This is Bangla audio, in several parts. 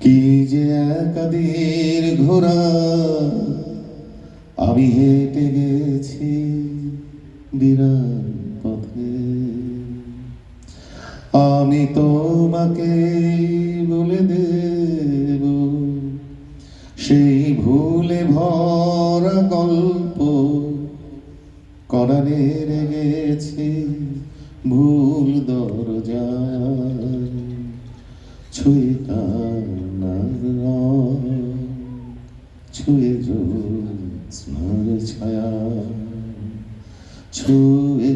কি যে একাদের ঘোরা আমি হেঁটে গেছি বিরাট পথে। আমি তোমাকে বলে দেব, সেই ভুলে ভরা গল্প করানে গেছি ভুল ছুঁয়ে ছুঁয়ে জ্যোৎস্নার ছায়া ছুঁয়ে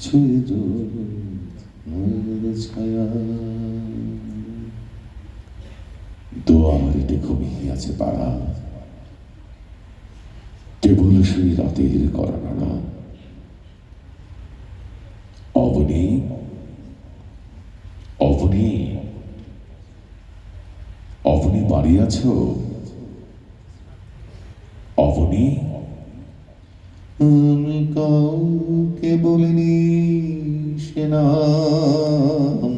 ছুঁয়ে জ্যোৎস্নার ছায়া দুয়ারিতে ঘুমিয়ে আছে পাড়া। কেবল সেই রাতের করানা অবনী অবনী অবনী বাড়ি আছো? অবনী? আমি কাউকে বলিনি সে নাম।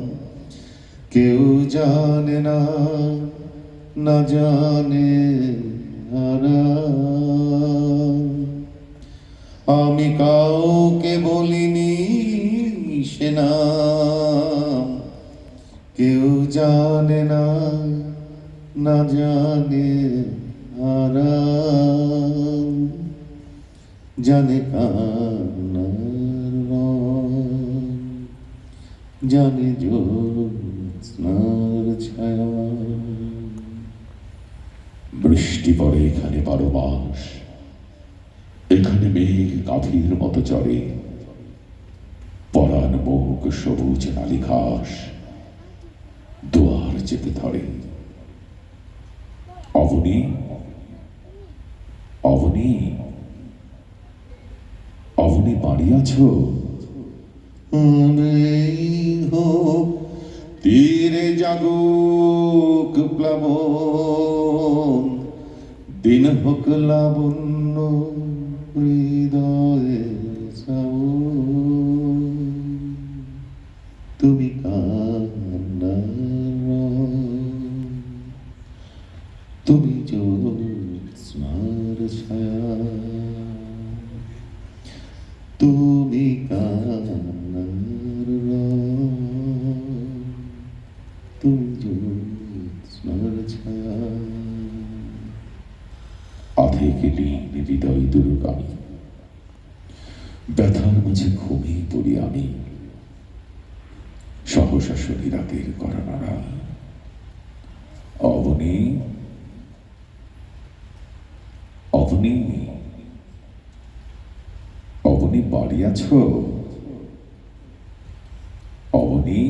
কেউ জানে না না জানে আমি কাউকে বলিনি সে নাম। কেউ জানে না না জানে আরাম জানে কান্নার জানে জ্যোৎস্নার ছায়া। বৃষ্টি পড়ে এখানে বারো মাস এখানে মেঘ গাভীর মতো চড়ে। পরাণ মুখ সবুজ নালি ঘাস দুয়ার চেপে ধরে অবনী অবনী অবনী বাড়ি আছো তীরে জাগুক প্লাবন, দিন হোক লাবণ্য হৃদয়ে। তুমি তুমি জ্যোৎস্নার ছায়া তুমি তুমি ছায়া আধেকে লীন হৃদয় দুর্গামী ব্যথার মাঝে ঘুমিয়ে পড়ি আমি। সহসা শনি রাতের করানারা অবনী অবনী অবনী বাড়ি আছো? অবনী?